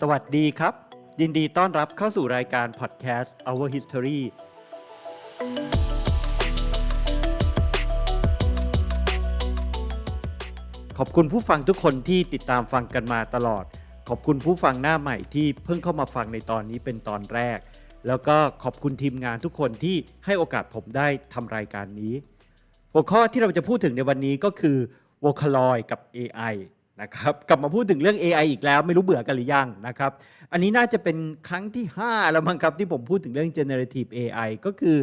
สวัสดีครับ ยินดีต้อนรับเข้าสู่รายการพอดแคสต์ Our History ขอบคุณผู้ฟังทุกคนที่ติดตามฟังกันมาตลอด ขอบคุณผู้ฟังหน้าใหม่ที่เพิ่งเข้ามาฟังในตอนนี้เป็นตอนแรก แล้วก็ขอบคุณทีมงานทุกคนที่ให้โอกาสผมได้ทำรายการนี้ หัวข้อที่เราจะพูดถึงในวันนี้ก็คือ Vocaloid กับ AI นะครับกลับมาพูดถึงเรื่อง AI อีกแล้วไม่รู้เบื่อกันหรือยังนะครับ อันนี้น่าจะเป็นครั้งที่ 5 แล้วมั้งครับที่ผมพูดถึงเรื่อง generative AI ก็คือ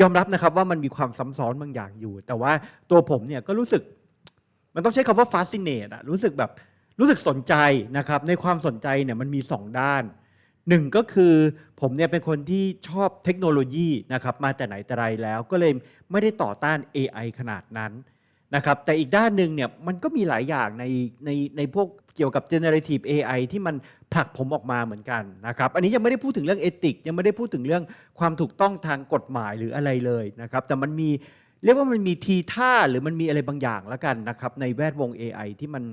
ยอมรับนะครับว่ามันมีความซับซ้อนบางอย่างอยู่ แต่ว่าตัวผมเนี่ยก็รู้สึก มันต้องใช้คำว่า fascinate อะรู้สึกแบบรู้สึกสนใจนะครับในความสนใจเนี่ยมันมี 2 ด้านหนึ่งก็คือผมเนี่ยเป็นคนที่ชอบเทคโนโลยีนะครับมาแต่ไหนแต่ไรแล้วก็เลยไม่ได้ต่อต้าน AI ขนาดนั้น นะครับแต่อีกด้านหนึ่งเนี่ยมันก็มีหลายอย่างในในในพวกเกี่ยวกับ generative AI ที่มันผลักผมออกมาเหมือนกันนะครับอันนี้ยังไม่ได้พูดถึงเรื่องเอติก ยังไม่ได้พูดถึงเรื่องความถูกต้องทางกฎหมายหรืออะไรเลยนะครับแต่มันมีเรียกว่ามันมีทีท่าหรือมันมีอะไรบางอย่างแล้วกันนะครับในแวดวง AI ที่มัน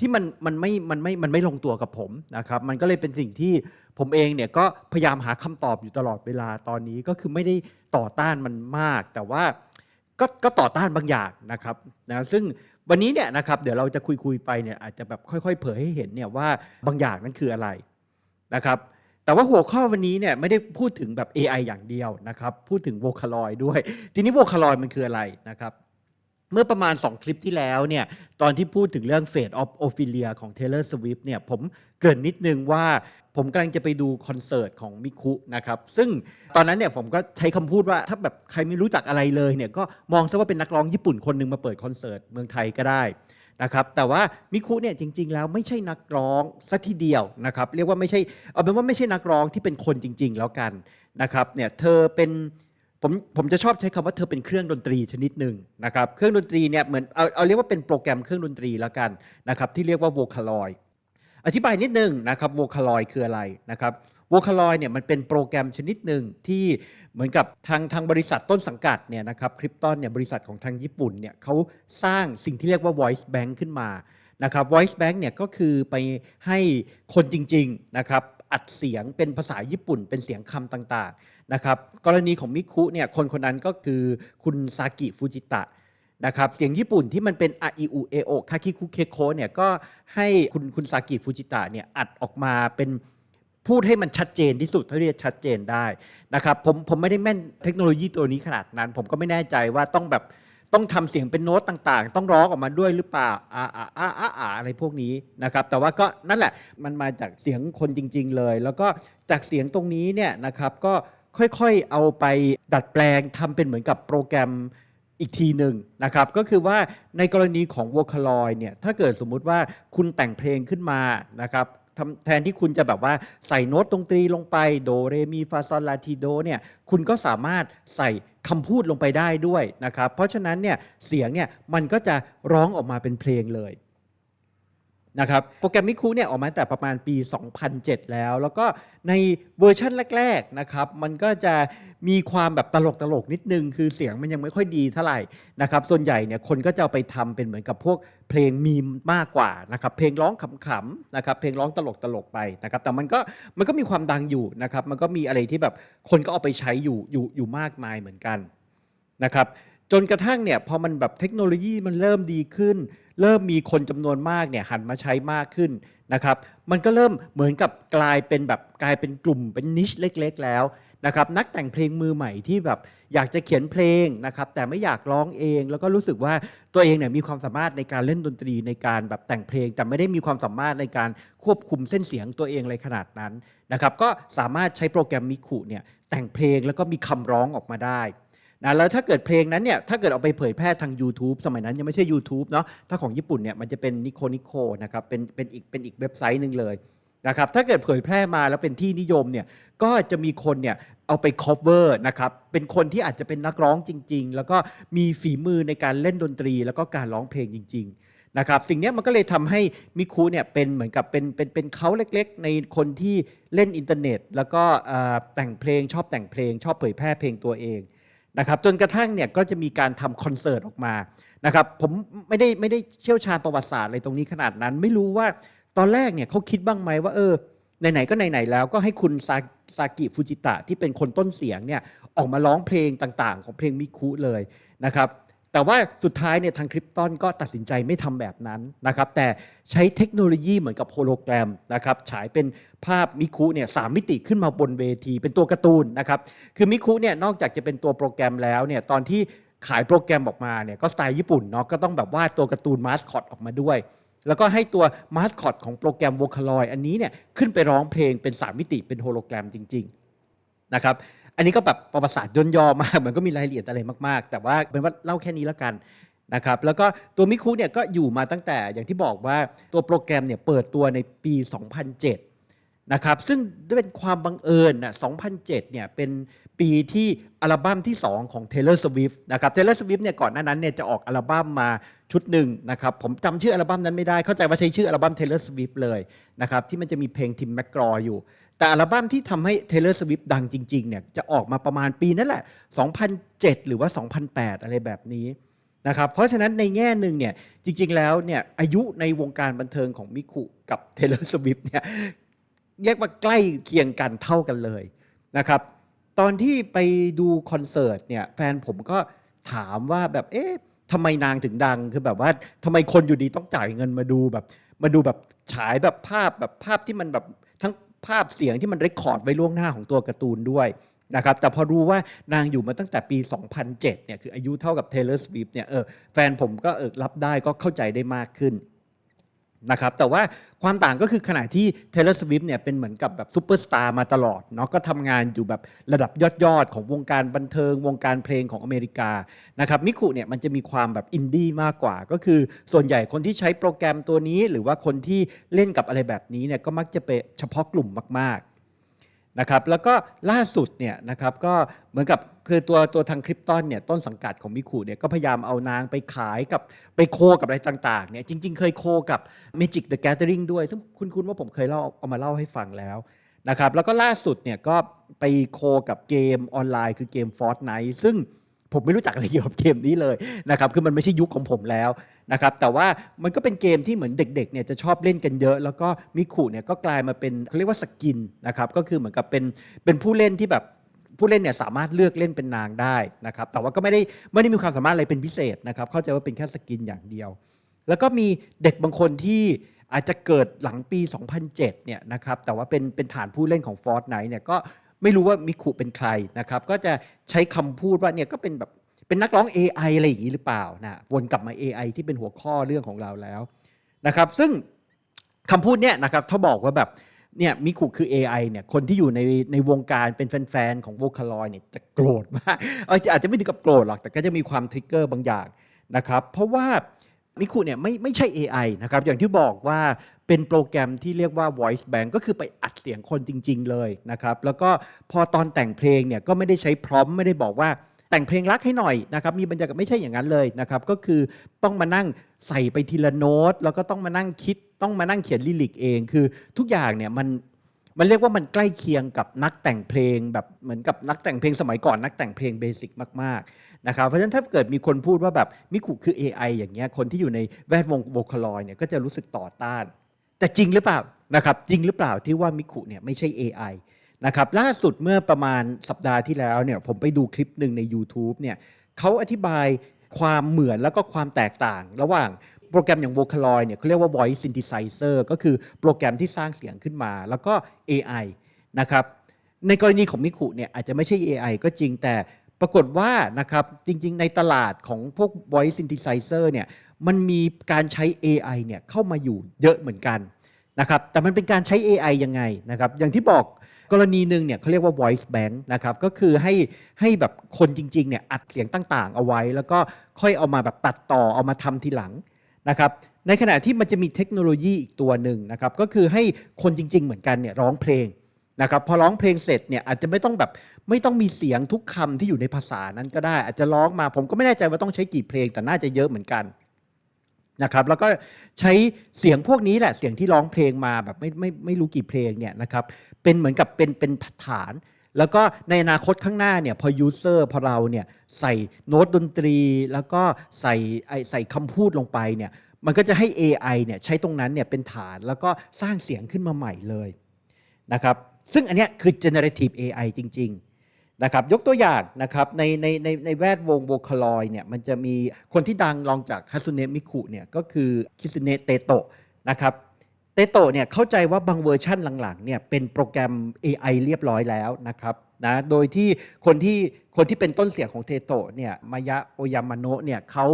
ที่มันมันไม่มันไม่มันไม่ลงตัวกับผมนะครับมันก็เลยเป็นสิ่งที่ผมเองเนี่ยก็พยายามหาคำตอบอยู่ตลอดเวลาตอนนี้ก็คือไม่ได้ต่อต้านมันมากแต่ว่า ก็ก็ต่อต้านบางอย่างนะครับนะซึ่งวันนี้เนี่ยนะครับเดี๋ยวเราจะคุยคุยๆไปเนี่ยอาจจะแบบค่อยๆ เผยให้เห็นเนี่ยว่าบางอย่างนั้นคืออะไรนะครับแต่ว่าหัวข้อวันนี้เนี่ยไม่ได้พูดถึงแบบ AI อย่างเดียวนะครับพูดถึง vocally ด้วย ทีนี้ vocally มันคืออะไรนะครับ เมื่อประมาณ 2 คลิปที่แล้วเนี่ยตอนที่พูดถึงเรื่อง Fate of Ophelia ของ Taylor Swift เนี่ยผมเกริ่นนิดนึงว่าผมกำลังจะไปดูคอนเสิร์ตของมิคุนะครับซึ่งตอนนั้นเนี่ยผมก็ใช้คำพูดว่าถ้าแบบใครไม่รู้จักอะไรเลยเนี่ยก็มองซะว่าเป็นนักร้องญี่ปุ่นคนหนึ่งมาเปิดคอนเสิร์ตเมืองไทยก็ได้นะครับแต่ว่ามิคุเนี่ยจริง ๆ แล้วไม่ใช่นักร้องสัทีเดียวนะครับเรียกว่าไม่ใช่เอาเป็นว่าไม่ใช่นักร้องที่เป็นคนจริง ๆ แล้วกันนะครับเนี่ยเธอเป็น ผมผมจะชอบใช้คำว่าเธอเป็นเครื่องดนตรีชนิดหนึ่งนะครับเครื่องดนตรีเนี่ยเหมือนเอาเอาเรียกว่าเป็นโปรแกรมเครื่องดนตรีแล้วกันนะครับที่เรียกว่า Vocaloid อธิบายนิดนึงนะครับ Vocaloid คืออะไรนะครับ Vocaloid เนี่ยมันเป็นโปรแกรมชนิดหนึ่งที่เหมือนกับทางทางบริษัทต้นสังกัดเนี่ยนะครับคริปตอนเนี่ยบริษัทของทางญี่ปุ่นเนี่ยเขาสร้างสิ่งที่เรียกว่า voice bank ขึ้นมานะครับ voice bank เนี่ยก็คือไปให้คนจริงๆนะครับอัดเสียงเป็นภาษาญี่ปุ่น เป็นเสียงคำต่างๆ นะครับกรณีของมิคุเนี่ยคนคนนั้นก็คือคุณซากิฟูจิตะนะครับเสียงญี่ปุ่นที่มันเป็นอาอิอุเอโอคาคิคุเคโคเนี่ยก็ให้คุณคุณซากิฟูจิตะเนี่ยอัดออกมาเป็นพูดให้มันชัดเจนที่สุดเท่าที่จะชัดเจนได้นะครับผมผมไม่ได้แม่นเทคโนโลยีตัวนี้ขนาดนั้น ผมก็ไม่แน่ใจว่าต้องแบบต้องทำเสียงเป็นโน้ตต่างๆ ต้องร้องออกมาด้วยหรือเปล่าอ่าอ่าอ่าอ่าอ่าอะไรพวกนี้นะครับ แต่ว่าก็นั่นแหละมันมาจากเสียงคนจริง ๆ เลย แล้วก็จากเสียงตรงนี้เนี่ยนะครับก็ ค่อยๆเอาไปดัดแปลงทำเป็นเหมือนกับโปรแกรมอีกทีหนึ่งนะครับ ก็คือว่าในกรณีของ Vocaloid เนี่ยถ้าเกิดสมมุติว่าคุณแต่งเพลงขึ้นมานะครับแทนที่คุณจะแบบว่าใส่โน้ตดนตรีลงไปโดเรมีฟาซอลลาทีโดเนี่ยคุณก็สามารถใส่คำพูดลงไปได้ด้วยนะครับ เพราะฉะนั้นเนี่ยเสียงเนี่ยมันก็จะร้องออกมาเป็นเพลงเลย นะครับโปรแกรมมิคูเนี่ยออกมาแต่ประมาณปี 2007 แล้ว แล้วก็ในเวอร์ชันแรกๆนะครับมันก็จะมีความแบบตลกตลกๆนิดนึง คือเสียงมันยังไม่ค่อยดีเท่าไหร่นะครับส่วนใหญ่เนี่ยคนก็จะไปทำเป็นเหมือนกับพวกเพลงมีมมากกว่านะครับเพลงร้องขำๆนะครับเพลงร้องตลกตลกๆไปนะครับแต่มันก็มันก็มีความดังอยู่นะครับมันก็มีอะไรที่แบบคนก็เอาไปใช้อยู่อยู่อยู่มากมายเหมือนกันนะครับ จนกระทั่งเนี่ยพอมันแบบเทคโนโลยีมันเริ่มดีขึ้น เริ่มมีคนจำนวนมากเนี่ยหันมาใช้มากขึ้นนะครับ มันก็เริ่มเหมือนกับกลายเป็นแบบกลายเป็นกลุ่มเป็นนิชเล็ก ๆ แล้วนะครับนักแต่งเพลงมือใหม่ที่แบบอยากจะเขียนเพลงนะครับแต่ไม่อยากร้องเอง แล้วก็รู้สึกว่าตัวเองเนี่ยมีความสามารถในการเล่นดนตรีในการแบบแต่งเพลง แต่ไม่ได้มีความสามารถในการควบคุมเส้นเสียงตัวเองเลยขนาดนั้นนะครับก็สามารถใช้โปรแกรมมิคุเนี่ยแต่งเพลงแล้วก็มีคำร้องออกมาได้ นะแล้วถ้าเกิดเพลงนั้นเนี่ยถ้าเกิดเอาไปเผยแพร่ทาง YouTube สมัยนั้นยังไม่ใช่ YouTube เนาะถ้าของญี่ปุ่นเนี่ยมันจะเป็นนิโคนิโคนะครับเป็นเป็นอีกเป็นอีกเว็บไซต์หนึ่งเลยนะครับถ้าเกิดเผยแพร่มาแล้วเป็นที่นิยมเนี่ยก็จะมีคนเนี่ยเอาไป cover นะครับเป็นคนที่อาจจะเป็นนักร้องจริง ๆ แล้วก็มีฝีมือในการเล่นดนตรี แล้วก็การร้องเพลงจริง ๆนะครับสิ่งนี้มันก็เลยทำให้มิคุเนี่ยเป็นเหมือนกับเป็นเป็นเป็นเขาเล็กๆ ในคนที่เล่นอินเทอร์เน็ต แล้วก็แต่งเพลงชอบแต่งเพลง ชอบเผยแพร่เพลงตัวเอง นะครับจนกระทั่งเนี่ยก็จะมีการทำคอนเสิร์ตออกมานะครับผมไม่ได้ไม่ได้เชี่ยวชาญประวัติศาสตร์อะไรตรงนี้ขนาดนั้น ไม่รู้ว่าตอนแรกเนี่ยเขาคิดบ้างไหมว่าเออไหนๆก็ไหนๆแล้วก็ให้คุณซาซากิฟูจิตะที่เป็นคนต้นเสียงเนี่ยออกมาร้องเพลงต่างๆ ของเพลงมิคุเลยนะครับ แต่ว่าสุดท้ายเนี่ยทางคริปตอนก็ตัดสินใจไม่ทำแบบนั้นนะครับแต่ใช้เทคโนโลยีเหมือนกับโฮโลแกรมนะครับฉายเป็นภาพมิคุเนี่ยสามมิติขึ้นมาบนเวที เป็นตัวการ์ตูนนะครับคือมิคุเนี่ยนอกจากจะเป็นตัวโปรแกรมแล้วเนี่ยตอนที่ขายโปรแกรมออกมาเนี่ยก็สไตล์ญี่ปุ่นเนาะก็ต้องแบบวาดตัวการ์ตูนมาสคอตออกมาด้วย แล้วก็ให้ตัวมาสคอตของโปรแกรม Vocaloid อันนี้เนี่ยขึ้นไปร้องเพลงเป็น3มิติเป็นโฮโลแกรมจริง ๆ นะครับ อันนี้ก็แบบประวัติศาสตร์ย่นย่อมาก มันก็มีรายละเอียดอะไรมากๆ แต่ว่าเป็นว่าเล่าแค่นี้แล้วกันนะครับแล้วก็ตัวมิคุเนี่ยก็อยู่มาตั้งแต่อย่างที่บอกว่าตัวโปรแกรมเนี่ยเปิดตัวในปี 2007 นะครับ ซึ่งด้วยเป็นความบังเอิญนะ2007 เนี่ยเป็นปีที่อัลบั้มที่ 2 ของ Taylor Swift นะครับ Taylor Swift เนี่ยก่อนหน้านั้นเนี่ยจะออกอัลบั้มมาชุดหนึ่งนะครับ ผมจำชื่ออัลบั้มนั้นไม่ได้เข้าใจว่าใช้ชื่ออัลบั้ม Taylor Swift เลยนะครับที่มันจะมีเพลงทิมแมกกรออยู่ แต่อัลบั้มที่ทำให้ Taylor Swift ดังจริงๆเนี่ยจะออกมาประมาณปีนั่นแหละ 2007 หรือว่า 2008 อะไรแบบนี้นะครับเพราะฉะนั้นในแง่หนึ่งเนี่ยจริงๆแล้วเนี่ยอายุในวงการบันเทิงของมิคุกับ Taylor Swift เนี่ยเรียกว่าใกล้เคียงกันเท่ากันเลยนะครับตอนที่ไปดูคอนเสิร์ตเนี่ยแฟนผมก็ถามว่าแบบเอ๊ะทำไมนางถึงดังคือแบบว่าทำไมคนอยู่ดีต้องจ่ายเงินมาดูแบบมาดูแบบฉายแบบภาพแบบภาพที่มันแบบ ภาพเสียงที่มันเรคคอร์ดไว้ล่วงหน้าของตัวการ์ตูนด้วยนะครับแต่พอรู้ว่านางอยู่มาตั้งแต่ปี 2007เนี่ยคืออายุเท่ากับ Taylor Swift เนี่ยเออแฟนผมก็เออรับได้ก็เข้าใจได้มากขึ้น นะครับแต่ว่าความต่างก็คือขณะที่ Taylor Swift เนี่ยเป็นเหมือนกับแบบซูเปอร์สตาร์มาตลอดเนาะก็ทำงานอยู่แบบระดับยอดๆ ของวงการบันเทิงวงการเพลงของอเมริกานะครับมิคุเนี่ยมันจะมีความแบบอินดี้มากกว่า ก็คือส่วนใหญ่คนที่ใช้โปรแกรมตัวนี้ หรือว่าคนที่เล่นกับอะไรแบบนี้เนี่ยก็มักจะเป็นเฉพาะกลุ่มมากๆ นะครับแล้วก็ล่าสุดเนี่ยนะครับก็เหมือนกับคือตัวตัวทางคริปตอนเนี่ยต้นสังกัดของมิคุเนี่ยก็พยายามเอานางไปขายกับไปโคกับอะไรต่างๆเนี่ยจริงๆ เคยโคกับ Magic the Gathering ด้วย ซึ่งคุณคุณว่าผมเคยเล่าเอามาเล่าให้ฟังแล้วนะครับแล้วก็ล่าสุดเนี่ยก็ไปโคกับเกมออนไลน์คือเกม Fortnite ซึ่ง ผมไม่รู้จักอะไรเกี่ยวกับเกมนี้เลยนะครับคือมันไม่ใช่ยุคของผมแล้วนะครับแต่ว่ามันก็เป็นเกมที่เหมือนเด็กๆเนี่ยจะชอบเล่นกันเยอะ แล้วก็มิคุเนี่ยก็กลายมาเป็นเขาเรียกว่าสกินนะครับก็คือเหมือนกับเป็นเป็นผู้เล่นที่แบบผู้เล่นเนี่ยสามารถเลือกเล่นเป็นนางได้นะครับแต่ว่าก็ไม่ได้ไม่ได้มีความสามารถอะไรเป็นพิเศษนะครับเข้าใจว่าเป็นแค่สกินอย่างเดียว แล้วก็มีเด็กบางคนที่อาจจะเกิดหลังปี 2007เนี่ยนะครับแต่ว่าเป็นเป็นฐานผู้เล่นของ Fortnite เนี่ยก็ ไม่รู้ว่ามิคุเป็นใครนะครับ ก็จะใช้คำพูดว่าเนี่ยก็เป็นแบบเป็นนักร้อง AI อะไรอย่างนี้หรือเปล่านะวนกลับมา AI ที่เป็นหัวข้อเรื่องของเราแล้วนะครับ ซึ่งคำพูดเนี่ยนะครับถ้าบอกว่าแบบเนี่ยมิคุคือ AI เนี่ยคนที่อยู่ในในวงการเป็นแฟนๆของ Vocaloid เนี่ยจะโกรธมากอาจจะไม่ถึงกับโกรธหรอกแต่ก็จะมีความทริกเกอร์บางอย่างนะครับ เพราะว่า มิคุเนี่ยไม่ไม่ใช่ AI นะครับอย่างที่บอกว่าเป็นโปรแกรมที่เรียกว่า voice bank ก็คือไปอัดเสียงคนจริง ๆ เลยนะครับแล้วก็พอตอนแต่งเพลงเนี่ยก็ไม่ได้ใช้พร้อมไม่ได้บอกว่าแต่งเพลงรักให้หน่อยนะครับมีบรรยากาศไม่ใช่อย่างนั้นเลยนะครับก็คือต้องมานั่งใส่ไปทีละโน้ต แล้วก็ต้องมานั่งคิดต้องมานั่งเขียนลิลิกเอง คือทุกอย่างเนี่ยมัน มันเรียกว่ามันใกล้เคียงกับนักแต่งเพลงแบบเหมือนกับนักแต่งเพลงสมัยก่อนนักแต่งเพลงเบสิกมากๆนะครับเพราะฉะนั้นถ้าเกิดมีคนพูดว่าแบบมิคุคือ AI อย่างเงี้ยคนที่อยู่ในแวดวงโวคาลอยเนี่ยก็จะรู้สึกต่อต้าน แต่จริงหรือเปล่านะครับจริงหรือเปล่าที่ว่ามิคุเนี่ยไม่ใช่ AI นะครับล่าสุดเมื่อประมาณสัปดาห์ที่แล้วเนี่ยผมไปดูคลิปหนึ่งใน YouTube เนี่ยเขาอธิบาย ความเหมือนแล้วก็ความแตกต่าง ระหว่างโปรแกรมอย่าง Vocaloid เนี่ยเขาเรียกว่า voice synthesizer ก็คือโปรแกรมที่สร้างเสียงขึ้นมา แล้วก็ AI นะครับ ในกรณีของมิคุเนี่ยอาจจะไม่ใช่ AI ก็จริงแต่ปรากฏว่านะครับจริงๆ ในตลาดของพวก voice synthesizer เนี่ยมันมีการใช้ AI เนี่ยเข้ามาอยู่เยอะเหมือนกันนะครับแต่มันเป็นการใช้ AI ยังไงนะครับอย่างที่บอก กรณีหนึ่งเนี่ยเขาเรียกว่า voice bank นะครับก็คือให้ให้แบบคนจริงๆเนี่ยอัดเสียงต่างๆ เอาไว้ แล้วก็ค่อยเอามาแบบตัดต่อเอามาทำทีหลังนะครับในขณะที่มันจะมีเทคโนโลยีอีกตัวหนึ่งนะครับก็คือให้คนจริง ๆ เหมือนกันเนี่ยร้องเพลงนะครับพอร้องเพลงเสร็จเนี่ยอาจจะไม่ต้องแบบไม่ต้องมีเสียงทุกคำที่อยู่ในภาษานั้นก็ได้ อาจจะร้องมาผมก็ไม่แน่ใจว่าต้องใช้กี่เพลงแต่น่าจะเยอะเหมือนกัน นะครับแล้วก็ใช้เสียงพวกนี้แหละเสียงที่ร้องเพลงมาแบบไม่ไม่ไม่รู้กี่เพลงเนี่ยนะครับเป็นเหมือนกับเป็นเป็นฐาน แล้วก็ในอนาคตข้างหน้าเนี่ยพอยูเซอร์พอเราเนี่ยใส่โน้ตดนตรี แล้วก็ใส่ไอใส่คำพูดลงไปเนี่ยมันก็จะให้ AI เนี่ยใช้ตรงนั้นเนี่ยเป็นฐานแล้วก็สร้างเสียงขึ้นมาใหม่เลยนะครับซึ่งอันนี้คือ generative AI จริง ๆ นะครับยกตัวอย่างนะครับในในในในแวดวงโวคาลอยเนี่ยมันจะมีคนที่ดังรองจากฮั s ุเนะมิคุเนี่ยก็คือคิสุเนะเตโตะนะครับเตโตะเนี่ยเข้าใจว่าบางเวอร์ชั่นหลังๆเนี่ยเป็นโปรแกรม AI เรียบร้อยแล้วนะครับนะโดยที่คนที่คนที่เป็นต้นเสียงของเตโตะเนี่ยมายะโอยามาโนะเนี่ยเขา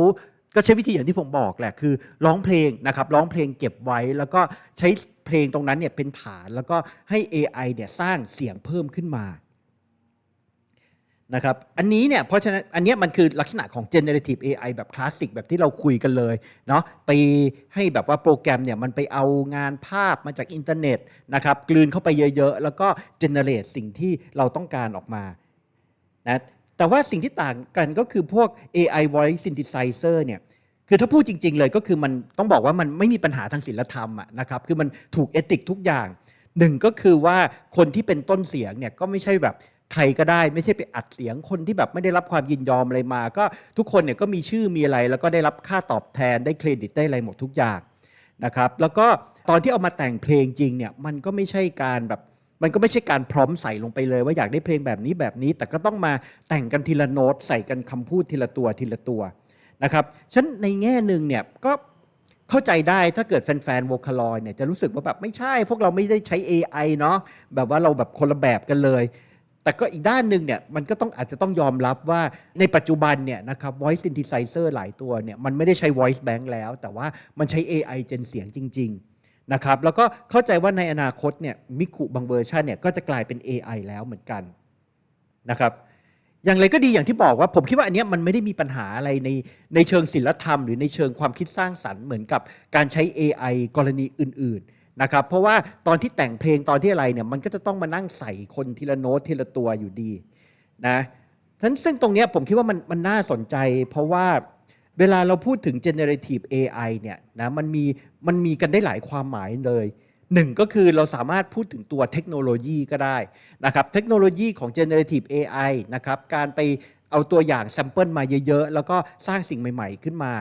ก็ใช้วิธีอย่างที่ผมบอกแหละคือร้องเพลงนะครับร้องเพลงเก็บไว้แล้วก็ใช้เพลงตรงนั้นเนี่ยเป็นฐานแล้วก็ให้ AI เนี่ยสร้างเสียงเพิ่มขึ้นมา นะครับอันนี้เนี่ยเพราะฉะนั้นอันเนี้ยมันคือลักษณะของ generative AI แบบคลาสสิกแบบที่เราคุยกันเลยเนาะไปให้แบบว่าโปรแกรมเนี่ยมันไปเอางานภาพมาจากอินเทอร์เน็ตนะครับกลืนเข้าไปเยอะๆ แล้วก็ generate สิ่งที่เราต้องการออกมานะแต่ว่าสิ่งที่ต่างกันก็คือพวก AI voice synthesizer เนี่ยคือถ้าพูดจริง ๆ เลยก็คือมันต้องบอกว่ามันไม่มีปัญหาทางศิลธรรมอะนะครับคือมันถูกเอติกทุกอย่างหนึ่งก็คือว่าคนที่เป็นต้นเสียงเนี่ยก็ไม่ใช่แบบ ใครก็ได้ไม่ใช่ไปอัดเสียงคนที่แบบไม่ได้รับความยินยอมอะไรมา ก็ทุกคนเนี่ยก็มีชื่อมีอะไร แล้วก็ได้รับค่าตอบแทนได้เครดิตได้อะไรหมดทุกอย่างนะครับ แล้วก็ตอนที่เอามาแต่งเพลงจริงเนี่ยมันก็ไม่ใช่การแบบมันก็ไม่ใช่การพร้อมใส่ลงไปเลย ว่าอยากได้เพลงแบบนี้แบบนี้ แต่ก็ต้องมาแต่งกันทีละโน้ตใส่กันคำพูดทีละตัวทีละตัวนะครับฉันในแง่หนึ่งเนี่ยก็เข้าใจได้ถ้าเกิดแฟนๆ v o c a l o i d เนี่ยจะรู้สึกว่าแบบไม่ใช่ พวกเราไม่ได้ใช้ AI เนาะแบบว่าเราแบบคนละแบบกันเลย แต่ก็อีกด้านหนึ่งเนี่ยมันก็ต้องอาจจะต้องยอมรับว่าในปัจจุบันเนี่ยนะครับ voice synthesizer หลายตัวเนี่ยมันไม่ได้ใช้ voice bank แล้ว แต่ว่ามันใช้ AI เจนเสียงจริง ๆ นะครับ แล้วก็เข้าใจว่าในอนาคตเนี่ยมิคุบางเวอร์ชันเนี่ยก็จะกลายเป็น AI แล้วเหมือนกันนะครับอย่างไรก็ดีอย่างที่บอกว่าผมคิดว่าอันนี้มันไม่ได้มีปัญหาอะไรในในเชิงศิลธรรม หรือในเชิงความคิดสร้างสรรค์เหมือนกับการใช้ AI กรณีอื่น ๆ นะครับเพราะว่าตอนที่แต่งเพลงตอนที่อะไรเนี่ยมันก็จะต้องมานั่งใส่คนทีละโน้ตทีละตัวอยู่ดีนะทั้นซึ่งตรงนี้ผมคิดว่ามันมันน่าสนใจ เพราะว่าเวลาเราพูดถึง generative AI เนี่ยนะมันมีมันมีกันได้หลายความหมายเลยหนึ่งก็คือเราสามารถพูดถึงตัวเทคโนโลยีก็ได้นะครับเทคโนโลยีของ generative AI นะครับการไปเอาตัวอย่างแซมเปิลมาเยอะๆ แล้วก็สร้างสิ่งใหม่ๆ ขึ้นมา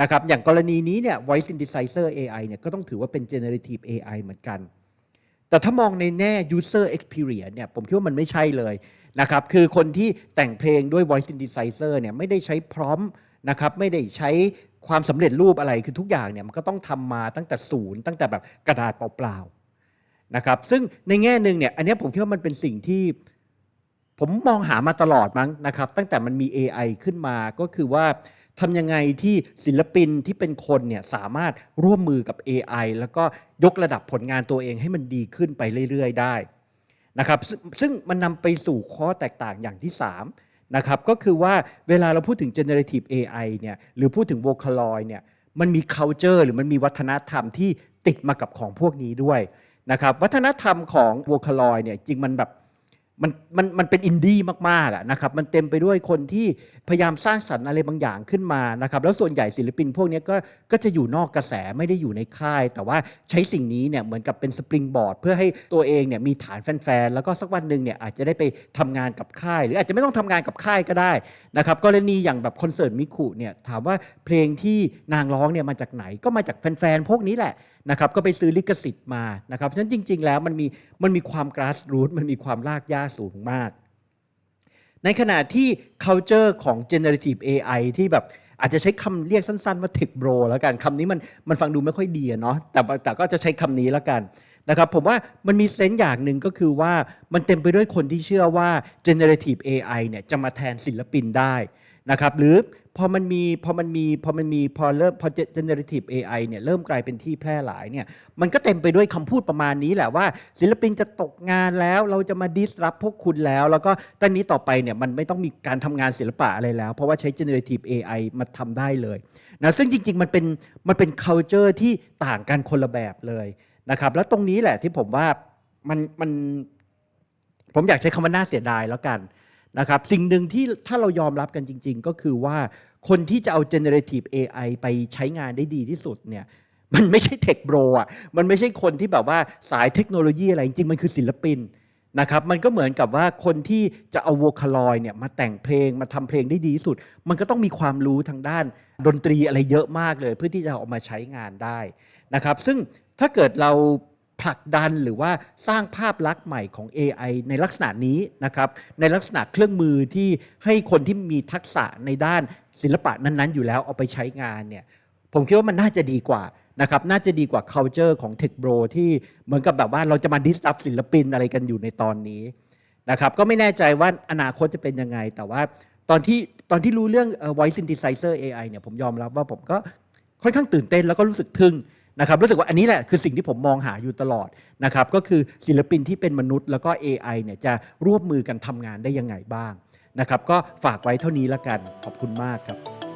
นะครับอย่างกรณีนี้เนี่ย voice synthesizer AI เนี่ยก็ต้องถือว่าเป็น generative AI เหมือนกัน แต่ถ้ามองในแง่ user experience เนี่ยผมคิดว่ามันไม่ใช่เลยนะครับคือคนที่แต่งเพลงด้วย voice synthesizer เนี่ยไม่ได้ใช้พร้อมนะครับไม่ได้ใช้ความสำเร็จรูปอะไรคือทุกอย่างเนี่ยมันก็ต้องทำมาตั้งแต่ศูนย์ตั้งแต่แบบกระดาษเปล่าๆนะครับซึ่งในแง่หนึ่งเนี่ยอันนี้ผมคิดว่ามันเป็นสิ่งที่ผมมองหามาตลอดมั้งนะครับตั้งแต่มันมี AI ขึ้นมาก็คือว่า ทำยังไงที่ศิลปินที่เป็นคนเนี่ยสามารถร่วมมือกับ AI แล้วก็ยกระดับผลงานตัวเองให้มันดีขึ้นไปเรื่อย ๆ ได้นะครับซึ่งซึ่งมันนำไปสู่ข้อแตกต่างอย่างที่ 3 นะครับ ก็คือว่าเวลาเราพูดถึง generative AI เนี่ยหรือพูดถึง Vocaloid เนี่ยมันมี culture หรือมันมีวัฒนธรรมที่ติดมากับของพวกนี้ด้วยนะครับวัฒนธรรมของ Vocaloid เนี่ยจริงมันแบบ มันมันมันเป็นอินดี้มากๆอะนะครับมันเต็มไปด้วยคนที่พยายามสร้างสรรค์อะไรบางอย่างขึ้นมานะครับแล้วส่วนใหญ่ศิลปินพวกนี้ก็ก็จะอยู่นอกกระแสไม่ได้อยู่ในค่าย แต่ว่าใช้สิ่งนี้เนี่ยเหมือนกับเป็นสปริงบอร์ดเพื่อให้ตัวเองเนี่ยมีฐานแฟนๆแล้วก็สักวันหนึ่งเนี่ยอาจจะได้ไปทำงานกับค่าย หรืออาจจะไม่ต้องทำงานกับค่ายก็ได้นะครับกรณีอย่างแบบคอนเสิร์ตมิคุเนี่ยถามว่าเพลงที่นางร้องเนี่ยมาจากไหนก็มาจากแฟนๆพวกนี้แหละนะครับก็ไปซื้อลิขสิทธิ์มานะครับฉะนั้นจริง ๆ แล้วมันมีมันมีความ grassroot มันมีความรากหญ้าสูงมาก ในขณะที่ culture ของ generative AI ที่แบบอาจจะใช้คำเรียกสั้นๆว่า tech bro แล้วกันคำนี้มันมันฟังดูไม่ค่อยดีอะเนาะแต่แต่ก็จะใช้คำนี้แล้วกันนะครับผมว่ามันมีเซนส์อย่างหนึ่งก็คือว่ามันเต็มไปด้วยคนที่เชื่อว่า generative AI เนี่ยจะมาแทนศิลปินได้ นะครับหรือพอมันมีพอมันมีพอมันมีพอเริ่มพอ generative AI เนี่ยเริ่มกลายเป็นที่แพร่หลายเนี่ยมันก็เต็มไปด้วยคำพูดประมาณนี้แหละว่า ศิลปินจะตกงานแล้วเราจะมาดิสรับพวกคุณแล้ว แล้วก็ตอนนี้ต่อไปเนี่ยมันไม่ต้องมีการทำงานศิลปะอะไรแล้ว เพราะว่าใช้ generative AI มาทำได้เลยนะซึ่งจริง ๆ มันเป็นมันเป็น culture ที่ต่างกันคนละแบบเลยนะครับแล้วตรงนี้แหละที่ผมว่ามันมันผมอยากใช้คำว่าน่าเสียดายแล้วกัน นะครับสิ่งหนึ่งที่ถ้าเรายอมรับกันจริง ๆ ก็คือว่าคนที่จะเอา generative AI ไปใช้งานได้ดีที่สุดเนี่ยมันไม่ใช่เทคโบรอะมันไม่ใช่คนที่แบบว่าสายเทคโนโลยีอะไรจริงๆมันคือศิลปินนะครับมันก็เหมือนกับว่าคนที่จะเอาโวคาลอยเนี่ยมาแต่งเพลงมาทำเพลงได้ดีที่สุด มันก็ต้องมีความรู้ทางด้านดนตรีอะไรเยอะมากเลย เพื่อที่จะเอามาใช้งานได้นะครับซึ่งถ้าเกิดเรา ผลักดันหรือว่าสร้างภาพลักษณ์ใหม่ของ AI ในลักษณะนี้นะครับ ในลักษณะเครื่องมือที่ให้คนที่มีทักษะในด้านศิลปะนั้นๆ อยู่แล้วเอาไปใช้งานเนี่ยผมคิดว่ามันน่าจะดีกว่านะครับน่าจะดีกว่า culture ของ Tech Bro ที่เหมือนกับแบบว่าเราจะมา disrupt ศิลปินอะไรกันอยู่ในตอนนี้นะครับก็ไม่แน่ใจว่าอนาคตจะเป็นยังไง แต่ว่าตอนที่ตอนที่รู้เรื่อง voice synthesizer AI เนี่ยผมยอมรับว่าผมก็ค่อนข้างตื่นเต้นแล้วก็รู้สึกทึ่ง นะครับรู้สึกว่าอันนี้แหละคือสิ่งที่ผมมองหาอยู่ตลอดนะครับก็คือศิลปินที่เป็นมนุษย์ แล้วก็ AI เนี่ยจะร่วมมือกันทำงานได้ยังไงบ้างนะครับก็ฝากไว้เท่านี้ละกันขอบคุณมากครับ